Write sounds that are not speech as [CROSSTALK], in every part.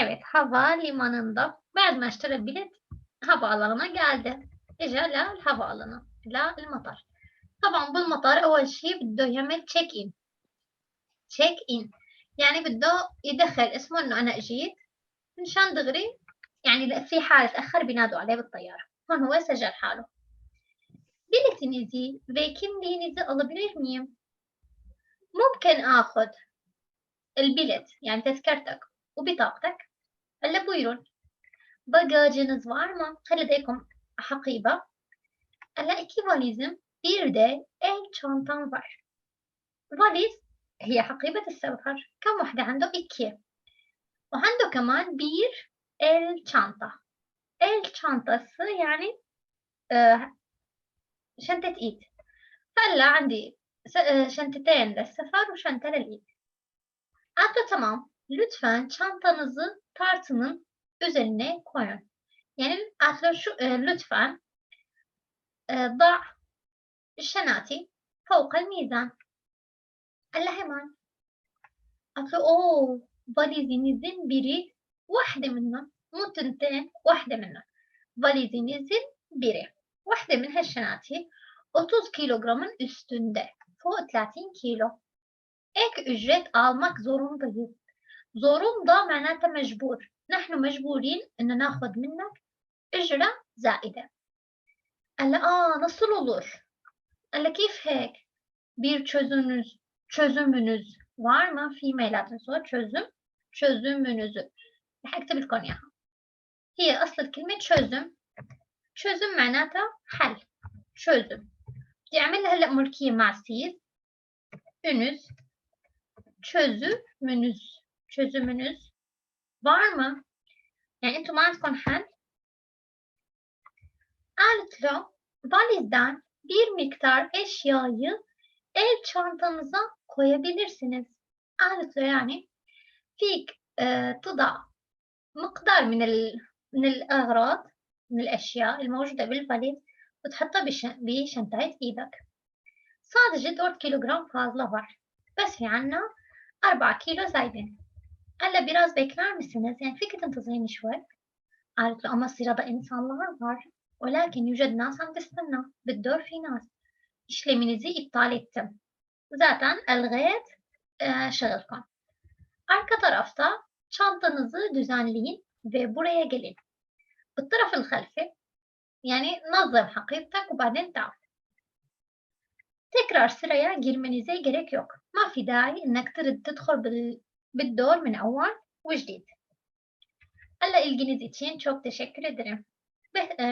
Evet, havalimanında بعد اشترى البلد havaalanına geldi. إجا لا المطار طبعا بالمطار أول شيء بده يعمل تشيك إن تشيك إن يعني بده يدخل اسمه إنه أنا أجيت مشان دغري يعني في حال تأخر بينادوا عليه بالطيارة هون هو سجل حاله biletinizi ve kimliğinizi alabilir miyim? ممكن آخذ البلت يعني تذكرتك وبطاقتك هلا buyurun bagajınız var mı? لديكم حقيبة؟ هلا iki valizim bir de el çantam var. valiz هي حقيبة السفر كم واحدة عنده؟ iki وعنده كمان bir el çanta el çantası yani آه شنطة إيد فهلا عندي آه، شنطتين للسفر وشنطة للإيد Hatta tamam. Lütfen çantanızı tartının üzerine koyun. Yani hatta şu e, lütfen e, ضع الشناتي فوق الميزان. قال لها hemen. قالت له اوه valizinizin biri واحدة منهم مو تنتين واحدة منهم valizinizin biri. واحدة من هالشناتي 30 kilogramın üstünde. فوق 30 kilo. ek ücret almak zorundayız. Zorunda معناتها مجبور. نحن مجبورين إنه ناخذ منك إجرة زائدة. قال آه nasıl olur? قال كيف هيك؟ Bir çözümünüz, çözümünüz var mı? في ميلاد الصور çözüm, çözümünüzü. رح أكتب لكم إياها. هي أصل الكلمة çözüm. çözüm معناتها حل. çözüm. بدي أعمل هلأ ملكية مع سيز. Ünüz, çözümünüz, çözümünüz var mı? Yani انتم ما عندكم حل؟ قالت له valizden bir miktar eşyayı el çantanıza koyabilirsiniz. قالت له يعني فيك آه، تضع مقدار من ال... من الأغراض من الأشياء الموجودة بالفاليز وتحطها بش... بشنطة إيدك. Sadece 4 kilogram fazla var. بس في عنا 4 كيلو زايدين. هلا biraz bekler misiniz? Yani فيك تنتظريني شوي. قالت له ama sırada insanlar var. ولكن يوجد ناس عم تستنى. بالدور في ناس. İşleminizi iptal ettim. Zaten الغيت e, şağılkan. Arka tarafta çantanızı düzenleyin ve buraya gelin. بالطرف الخلفي يعني نظم حقيبتك وبعدين تعال. tekrar sıraya girmenize gerek yok. ما في داعي انك ترد تدخل بال... بالدور من أول وجديد. هلا ilginiz için çok teşekkür ederim.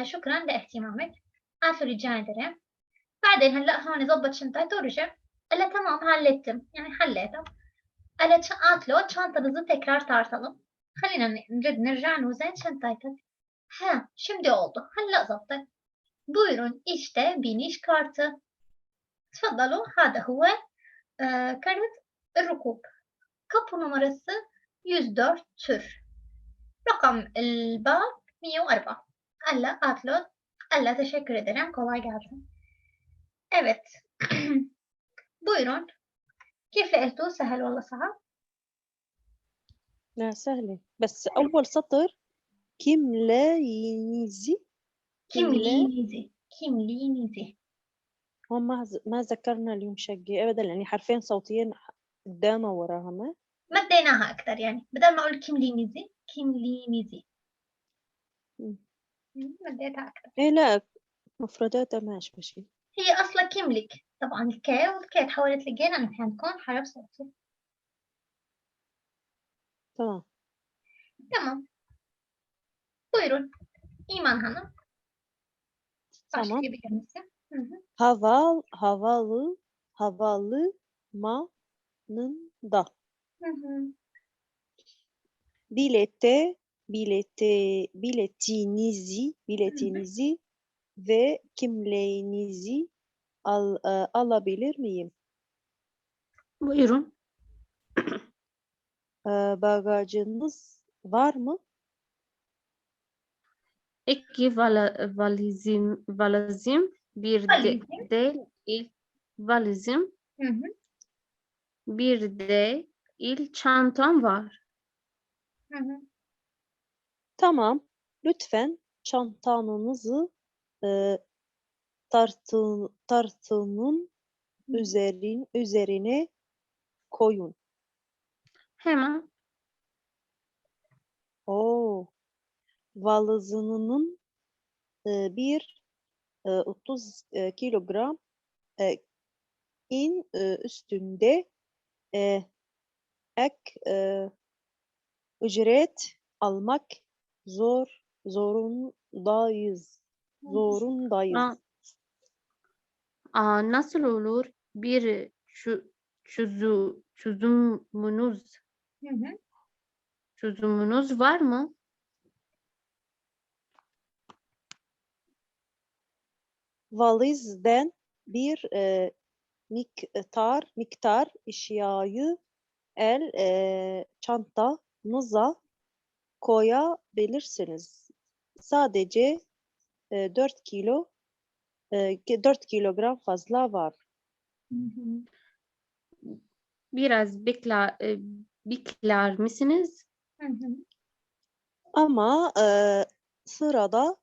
شكرا لإهتمامك. عفوا rica ederim. بعدين هلا هون ظبط شنطته ورجع. قال tamam hallettim. Yani حليته. قال له قالت له çantanızı tekrar tartalım. خلينا نرد نرجع نوزن شنطتك. Ha, şimdi oldu. هلا ظبطت. Buyurun işte biniş kartı. تفضلوا هذا هو آه، كارت الركوب kapı numarası 104 tür. Rakam الباب 104 Allah atlo. Allah teşekkür ederim. Kolay gelsin. Evet. [CLEARS THROAT] Buyurun. كيف لقيتوا سهل ولا صعب لا سهلة بس أول سطر كم لا ينيزي kimliğinizi kimliğinizi هون ما ما ذكرنا اليوم شقي أبدا يعني حرفين صوتيين قدامها وراها ما مديناها أكثر يعني بدل ما أقول كيملينيزي كيملينيزي مديتها أكثر إيه لا مفرداتها ماشي ماشي هي أصلا كيملك طبعا الكا والكا تحولت لجينا نحن كون حرف صوتي تمام تمام Buyurun. İman Hanım. Başka tamam. bir gelmesi. Haval, havalı, havalı manın da. Hı hı. Bilete, biletinizi, biletinizi ve kimliğinizi al, e, alabilir miyim? Buyurun. E, bagajınız var mı? İki vala, valizim, valizim bir de, de il valizim Hı hı. bir de il çantam var. Hı hı. Tamam. Lütfen çantanızı e, tartı, tartının üzerin, üzerine koyun. Hemen. Oo. Valizinin e, bir e, 30 e, kilogram e, in e, üstünde e, ek e, ücret almak zor zorundayız. Zorundayız. Aa, aa, nasıl olur? Bir çö- çözü, çözümünüz, Hı hı. çözümünüz var mı? Valizden bir e, miktar miktar eşyayı el e, çantanıza koyabilirsiniz. Sadece e, 4 kilo e, 4 kilogram fazla var. Hı hı. Biraz bekler, e, bekler misiniz? Hı hı. Ama e, sırada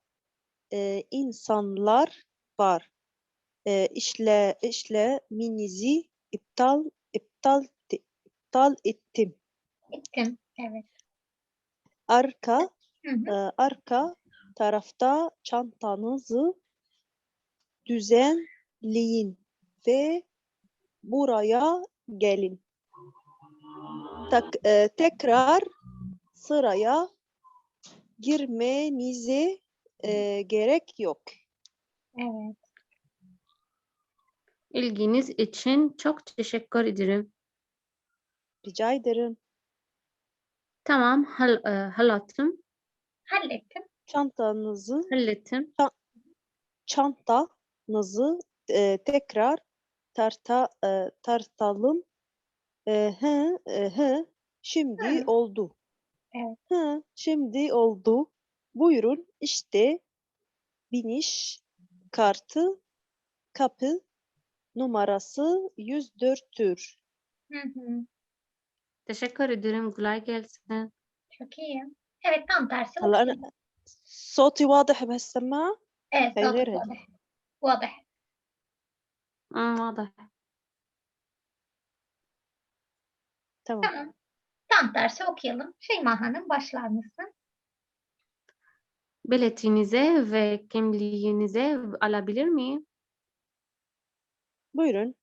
e, insanlar var. E, işle işleminizi iptal iptal iptal ettim. Ettim. Evet. Arka Hı hı. e, arka tarafta çantanızı düzenleyin ve buraya gelin. Tak, e, tekrar sıraya girmenize e, gerek yok. Evet. İlginiz için çok teşekkür ederim. Rica ederim. Tamam, hal, e, hallettim, Hallettim. Çantanızı hallettim. çantanızı e, tekrar tarta e, tartalım. E, hı, e, hı, şimdi Hı. oldu. Evet. Hı, şimdi oldu. Buyurun işte biniş kartı kapı numarası 104'tür. Hı hı. Teşekkür ederim. Kolay gelsin. Çok iyi. Evet tam tersi هلا okuyalım. أنا صوتي واضح بهالسماعة؟ Evet Hayır, صوتك hayır. واضح. واضح. Hmm, واضح. Tamam. Tamam. Tam tersi okuyalım. Şeyma Hanım başlar mısın? Biletinize ve kimliğinize alabilir miyim? Buyurun.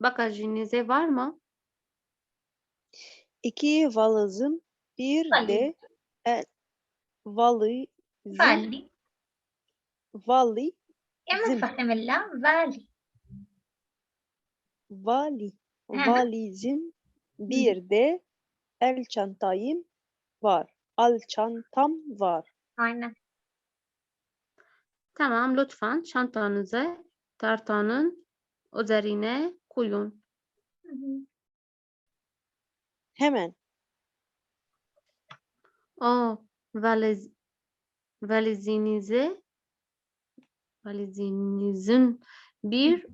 Bagajınıza var mı? İki valizim, bir Valiz. de el, valizim, Vali. vali, كمان زم. فهم الله vali. vali, Hı hı. valizim, bir de el çantayım var. Al çantam var. Aynen. Tamam, lütfen çantanızı tartanın üzerine koyun. Hı hı. Hemen. O valiz, valizinizi valizinizin bir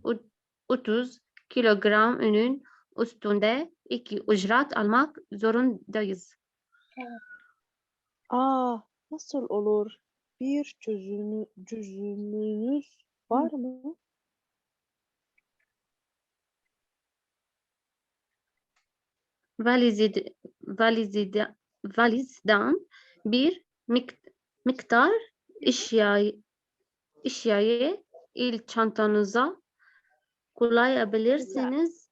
30 kilogram ünün üstünde iki ücret almak zorundayız. Aa, nasıl olur? Bir çözümü, çözümünüz var mı? Valizid, valizide, valizden bir mik- miktar eşyayı, eşyayı il çantanıza koyabilirsiniz,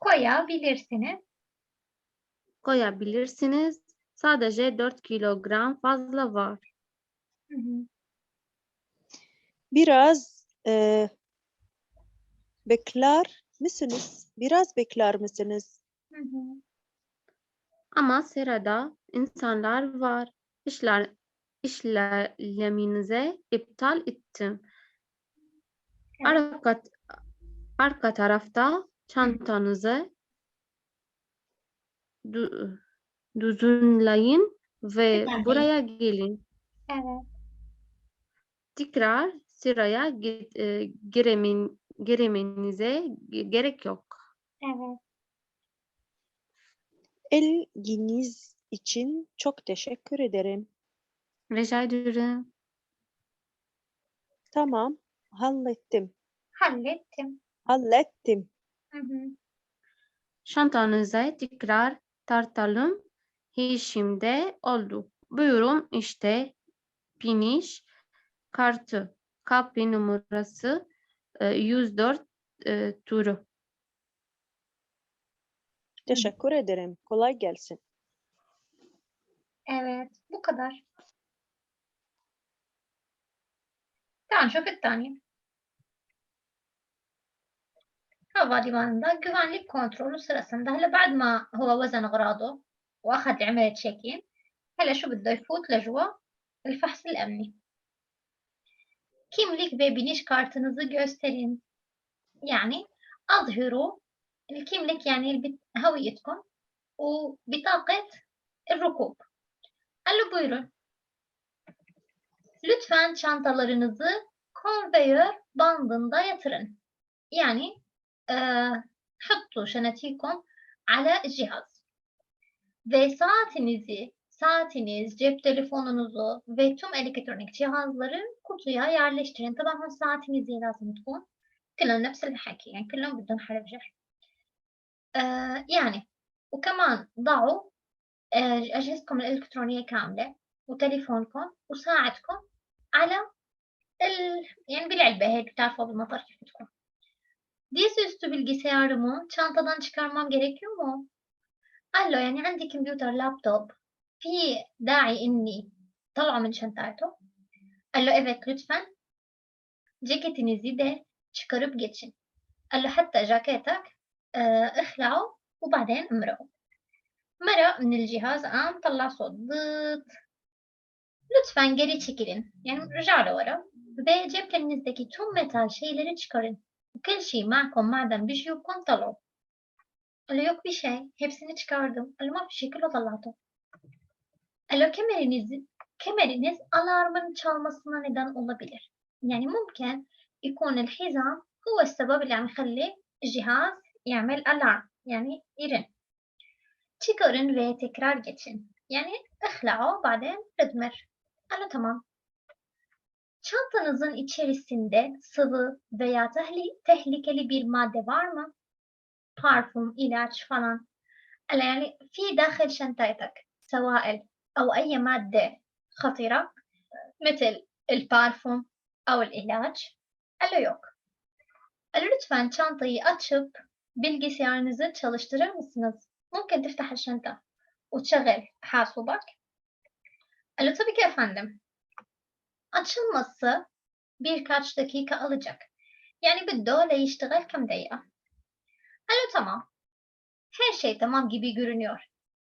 Koyabilirsiniz. koyabilirsiniz. Sadece 4 kilogram fazla var. Hı hı. Biraz e, bekler misiniz? Biraz bekler misiniz? Hı hı. Ama sırada insanlar var. İşler, işleminize iptal ettim. Evet. Arka, arka tarafta çantanızı dü- düzenleyin ve buraya gelin. Evet. Tekrar sıraya e, giremen, giremenize ge- gerek yok. Evet. İlginiz için çok teşekkür ederim. Rica ederim. Tamam, hallettim. Hallettim. Hallettim. Hı tekrar tartalım. Şimdi oldu. Buyurun işte biniş kartı. Kapı numarası e, 104 e, turu. Teşekkür ederim. Kolay gelsin. Evet, bu kadar. تعال نشوف الثانية. Havalimanında güvenlik kontrolü sırasında هلا بعد ما هو وزن أغراضه وأخذ عمل تشيكين هلا شو بده يفوت لجوا الفحص الأمني. Kimlik ve biniş kartınızı gösterin. Yani أظهروا الكimlik يعني البت- هويتكم وبطاقة الركوب. قال له buyurun. Lütfen çantalarınızı konveyör bandında yatırın. Yani eee حطوا شنطيكم على الجهاز. Ve saatinizi, saatiniz, cep telefonunuzu ve tüm elektronik cihazları kutuya yerleştirin. طبعا هون ساعتinizi لازم تكون كلهم نفس الحكي يعني كلهم بدهم حرف جر. آه يعني وكمان ضعوا آه، أجهزتكم الإلكترونية كاملة وتليفونكم وساعتكم على ال... يعني بالعلبة هيك بتعرفوا بالمطر كيف بتكون dizüstü bilgisayarımı çantadan çıkarmam gerekiyor mu? قال له يعني عندي كمبيوتر لابتوب في داعي إني طلعه من شنطته قال له evet lütfen ceketinizi de çıkarıp geçin قال له حتى جاكيتك اخلعه وبعدين امرقه مرق من الجهاز قام طلع صوت ضيط Lütfen geri çekilin. Yani رجع لورا ve ceplerinizdeki tüm metal şeyleri çıkarın. وكل شيء معكم معدن بجيوبكم طلعوا. قال له bir şey. Hepsini çıkardım. قال له ما في شيء كله طلعته. قال له kemeriniz, kemeriniz alarmın çalmasına neden olabilir. يعني ممكن يكون الحزام هو السبب اللي عم يخلي الجهاز يعمل alarm. يعني يرن. çıkarın ve tekrar geçin. Yani اخلعوا بعدين ادمر. قال له tamam. Çantanızın içerisinde sıvı veya tehli- tehlikeli bir madde var mı? Parfüm, ilaç falan. قال له يعني في داخل شنطتك سوائل أو أي مادة خطرة مثل البارفوم أو العلاج؟ قال له yok. قال له lütfen çantayı açıp bilgisayarınızı çalıştırır mısınız? ممكن تفتح الشنطة وتشغل حاسوبك؟ قال له tabii ki efendim. Açılması birkaç dakika alacak. Yani بده ليشتغل كم دقيقة. قال له tamam. Her şey tamam gibi görünüyor.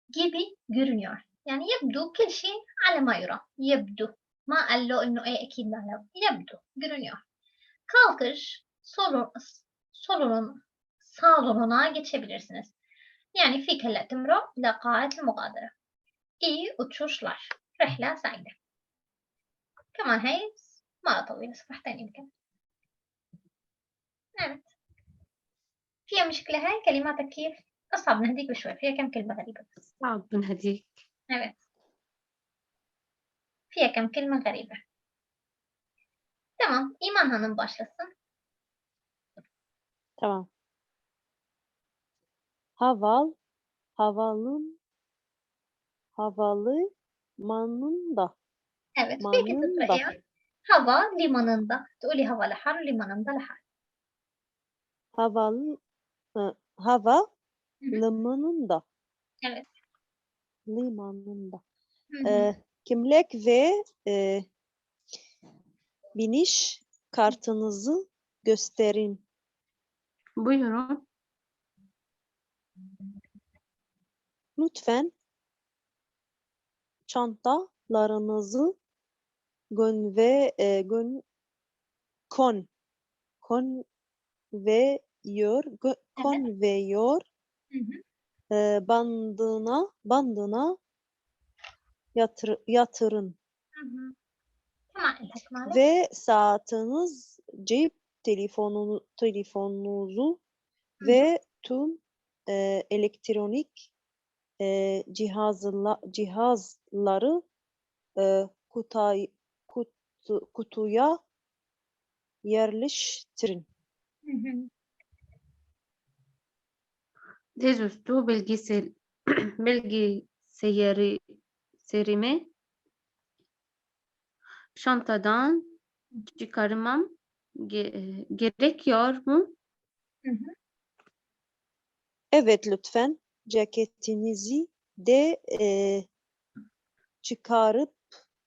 Gibi görünüyor. Yani يبدو كل شيء على ما يرام. يبدو. ما قال له إنه إيه أكيد لا لا. يبدو. görünüyor. Kalkış solun, solunun salonuna geçebilirsiniz. Yani فيك هلا تمرق لقاعة المغادرة. İyi uçuşlar. رحلة سعيدة. كمان هي مرة طويلة صفحتين يمكن. Evet. فيها مشكلة هاي كلماتك كيف؟ أصعب من هذيك بشوي فيها كم كلمة غريبة بس. صعب من هديك Evet. فيها كم كلمة غريبة. Tamam. İman Hanım başlasın. Tamam. Haval, havalın, havalı manında. Evet. Peki Manında. تقرأيها. Hava limanında. تقولي hava لحر limanında لحر. Havalı, e, hava Hı hı. limanında. Evet. Limanında. Hı hı. E, kimlik ve e, biniş kartınızı gösterin. buyurun Lütfen çantalarınızı ve e, gön kon konveyör Hı hı. e, bandına bandına yatır, yatırın Hı hı. Tamam. İlhak Malik. ve saatiniz cep telefonu telefonunuzu hı. ve tüm e, elektronik e, cihazla, cihazları e, kutay, kutu, kutuya yerleştirin. Hı hı. Dizüstü bilgisayar, [CLEARS THROAT] bilgisayarı serimi şantadan çıkarmam ge- gerekiyor mu? Hı hı. Evet lütfen ceketinizi de e, çıkarıp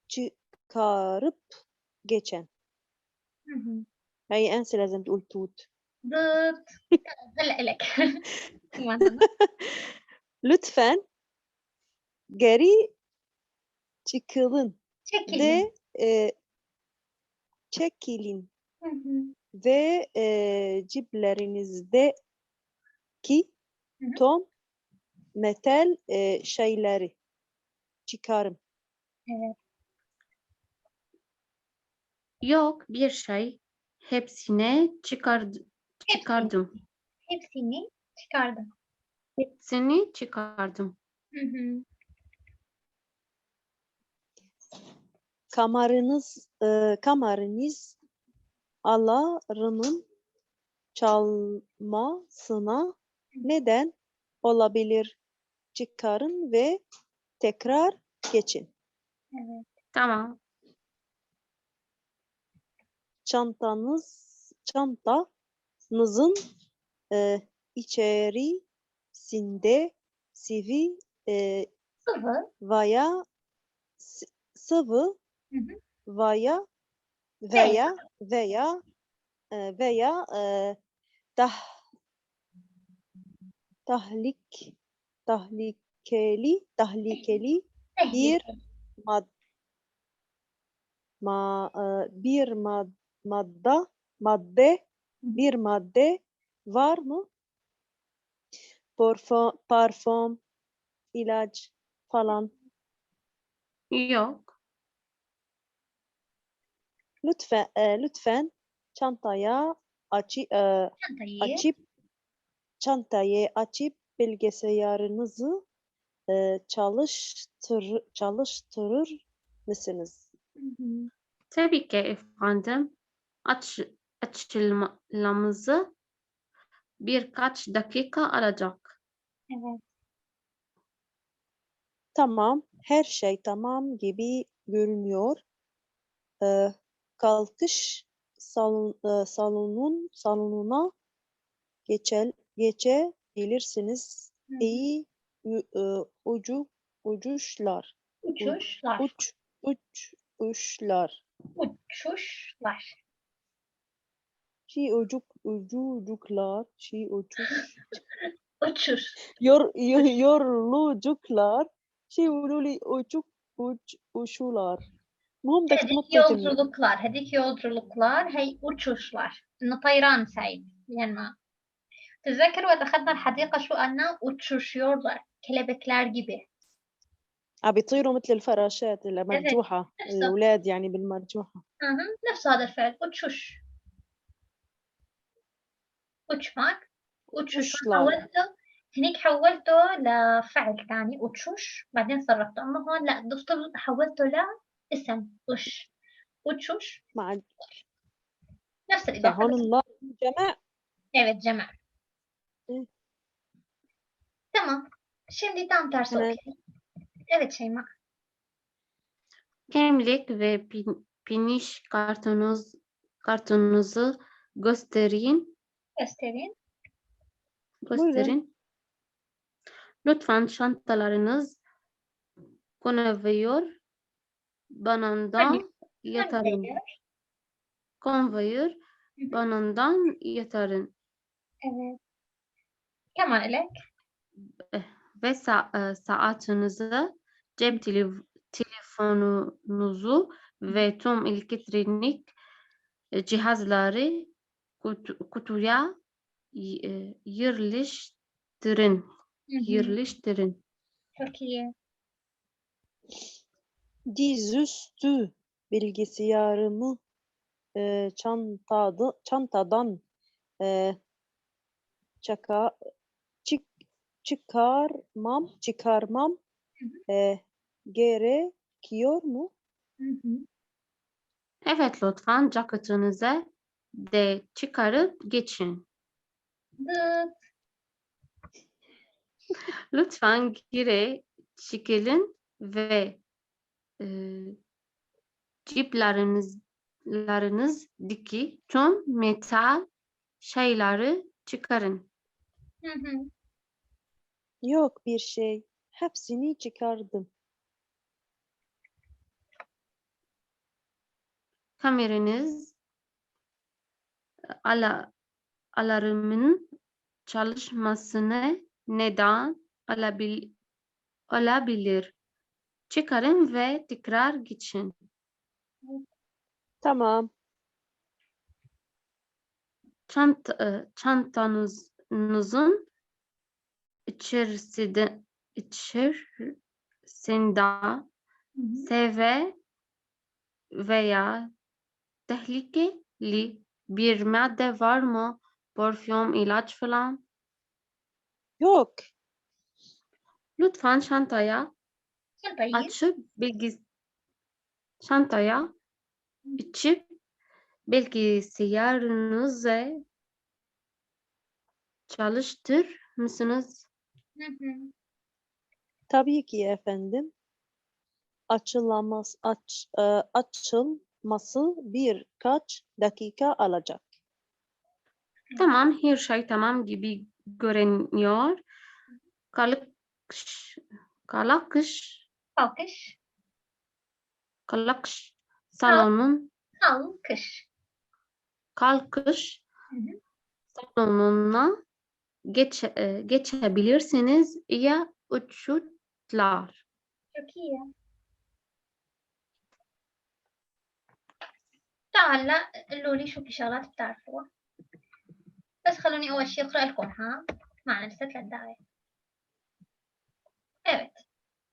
çıkarıp geçen. Hı hı. هي أنسة لازم تقول توت ضد هلا إلك كمان lütfen geri çıkılın شكلي de e, çekilin Hı hı. ve e, ciplerinizde ki Hı hı. tom metal e, şeyleri çıkarım. Evet. Yok bir şey. Hepsine çıkard çıkardım. Hepsini çıkardım. Hepsini çıkardım. Hı hı. Kamarınız e, kamarınız alarmın çalmasına neden olabilir? Çıkarın ve tekrar geçin. Evet. Tamam. Çantanız çantanızın e, içerisinde sıvı e, Sıvı. veya sıvı Hı hı. veya veya veya e, veya e, tah tahlik tahlikeli tahlikeli bir mad ma, e, bir mad, madde madde bir madde var mı? Parfüm, parfüm, ilaç falan. Yok. Lütfen e, lütfen çantaya açı, e, Çantayı açıp çantayı açıp bilgisayarınızı e, çalıştır, çalıştırır mısınız? Tabii ki efendim. Aç, açılmamızı birkaç dakika alacak. Evet. Tamam, her şey tamam gibi görünüyor. E, kalkış salon, e, salonun salonuna geçel, geçebilirsiniz gelirsiniz. Hı. Eği u- ucu ucuşlar. Uçuşlar. Uç uç uçlar. Uçuşlar. Çi ucuk ucu ucuklar. Çi uçuş. [LAUGHS] Uçur. Yor yor yorlucuklar. Çi ululi ucuk uç uçular. Mum da Hedik yolculuklar. Hedik yolculuklar. Hey uçuşlar. Natayran şey. Yani تتذكر وقت أخذنا الحديقة شو قالنا uçuşuyorlar. Kelebekler gibi. عم بيطيروا مثل الفراشات المرجوحة نفسها. الأولاد يعني بالمرجوحة hı. نفس هذا الفعل uçmak. uçuş uçlar. حولته هنيك حولته لفعل ثاني uçuş بعدين صرفته أما هون لا ضفته حولته لاسم وش uçuş مع نفس الإضافة هون الله جمع Evet cema. Tamam. Şimdi tam tersi Hemen. okuyalım. Evet Şeyma. Kimlik ve pin, finish kartonunuz, kartonunuzu gösterin. Gösterin. Gösterin. Lütfen çantalarınız konvoyör banandan. Konveyör. Konvoyör banandan yatırın. Evet. Kemal Elek. Ve sa- e, saatinizi, cep tele- telefonunuzu ve tüm elektronik e, cihazları kutu- kutuya e, yerleştirin. Yerleştirin. Çok iyi. Dizüstü bilgisayarımı e, çantada, çantadan e, çaka, çık, çıkarmam, çıkarmam e, gerekiyor mu? Hı hı. Evet lütfen ceketinize de çıkarıp geçin. Dıt. [LAUGHS] Lütfen gire çekilin ve e, ciplerinizdeki tüm metal şeyleri çıkarın. Hı hı. Yok bir şey. Hepsini çıkardım. Kameranız ala, alarmın çalışmasını neden olabil, olabilir. Çıkarın ve tekrar geçin. Tamam. Çant, e, çantanızın içerisinde içerisinde Hı hı. seve veya tehlikeli bir madde var mı? Parfüm, ilaç falan. Yok. Lütfen çantaya Çantayı açıp bilgis çantaya içip bilgisayarınızı çalıştır mısınız? Hı hı. Tabii ki efendim. Açılamaz, aç, e, açılması birkaç dakika alacak. Tamam, her şey tamam gibi görünüyor. Kalkış, kalkış, Kalkış. kalkış salonun Kalkış. kalkış Hı hı. salonuna geç, e, geçebilirsiniz ya uçuşlar. Çok iyi. تعال قولوا لي شو في شغلات بتعرفوها. بس خلوني أول شي أقرأ لكم ها؟ معنا لسه ثلاث دقايق.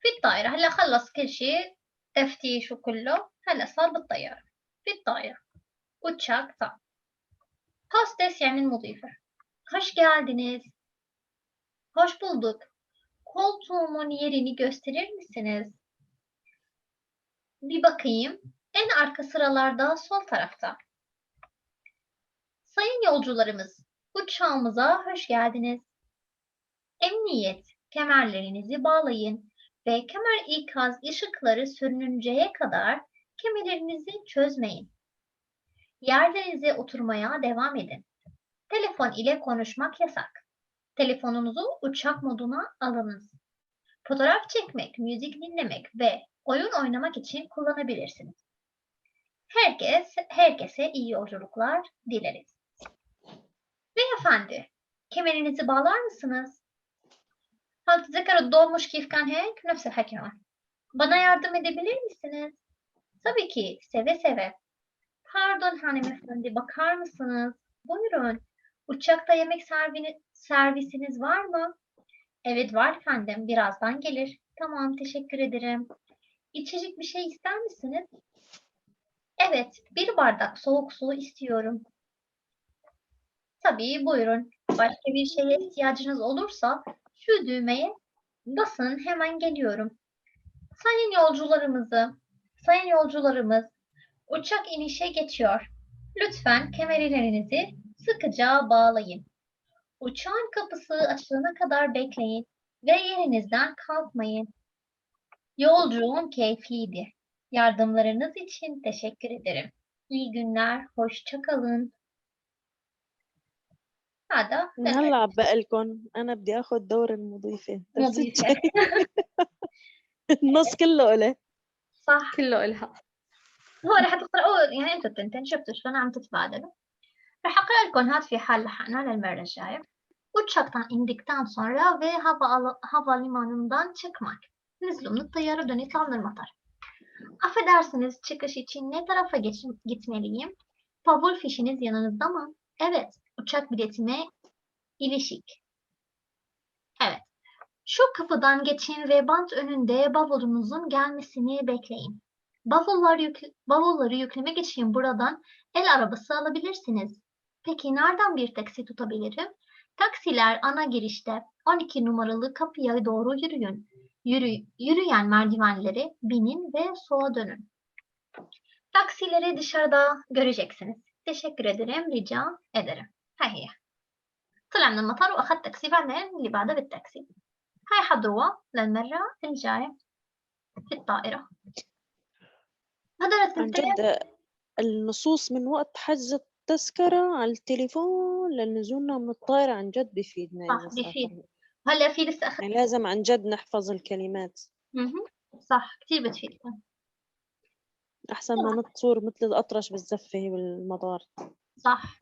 في الطائرة. هلا خلص كل شيء تفتيش وكله. هلا صار بالطيارة. في الطائرة. Uçak صار hostes yani المضيفة. Hoş geldiniz. Hoş bulduk. Koltuğumun yerini gösterir misiniz? Bir bakayım. En arka sıralarda sol tarafta. Sayın yolcularımız uçağımıza hoş geldiniz. Emniyet kemerlerinizi bağlayın ve kemer ikaz ışıkları sönünceye kadar kemerlerinizi çözmeyin. Yerlerinize oturmaya devam edin. Telefon ile konuşmak yasak. Telefonunuzu uçak moduna alınız. Fotoğraf çekmek, müzik dinlemek ve oyun oynamak için kullanabilirsiniz. Herkes, herkese iyi yolculuklar dileriz. Beyefendi, kemerinizi bağlar mısınız? Halt zekara dolmuş kifkan hek, nöfse hekimar. Bana yardım edebilir misiniz? Tabii ki, seve seve. Pardon hanımefendi, bakar mısınız? Buyurun. Uçakta yemek servisiniz var mı? Evet var efendim, birazdan gelir. Tamam, teşekkür ederim. İçecek bir şey ister misiniz? Evet, bir bardak soğuk su istiyorum. Tabii, buyurun. Başka bir şeye ihtiyacınız olursa şu düğmeye basın hemen geliyorum. Sayın yolcularımızı, sayın yolcularımız uçak inişe geçiyor. Lütfen kemerlerinizi sıkıca bağlayın. Uçağın kapısı açılana kadar bekleyin ve yerinizden kalkmayın. Yolculuğum keyifliydi. Yardımlarınız için teşekkür ederim. İyi günler, hoşça kalın. هذا هلا بقلكم أنا بدي آخذ دور مضيفة. شي. النص كله إلي صح كله إلها هو راح تقرأوه يعني أنتوا التنتين شفتوا شلون عم تتبادلوا راح أقرأ لكم هاد في حال لحقنا للمرة الجاية uçaktan indikten sonra ve hava havalimanından çıkmak. Nizlumlu الطيارة دون يطلعوا من المطار. Affedersiniz çıkış için ne tarafa geç- gitmeliyim? Bavul fişiniz yanınızda mı? Evet, uçak biletime ilişik. Evet. Şu kapıdan geçin ve bant önünde bavulunuzun gelmesini bekleyin. Bavullar yük, bavulları yüklemek için buradan el arabası alabilirsiniz. Peki nereden bir taksi tutabilirim? Taksiler ana girişte 12 numaralı kapıya doğru yürüyün. Yürü, yürüyen merdivenleri binin ve sola dönün. Taksileri dışarıda göreceksiniz. Teşekkür ederim, rica ederim. هاي هي طلع من المطار وأخذ تاكسي بعدين اللي بعده بالتاكسي هاي حضروها للمرة الجاية في الطائرة هذول عن التنتين جد النصوص من وقت حجز التذكرة على التليفون لنزولنا من الطائرة عن جد بيفيدنا صح، بيفيد. سافرنا. هلا في لسه أخذ يعني لازم عن جد نحفظ الكلمات مهم. صح كتير بتفيد أحسن ما نتصور مثل الأطرش بالزفة بالمطار صح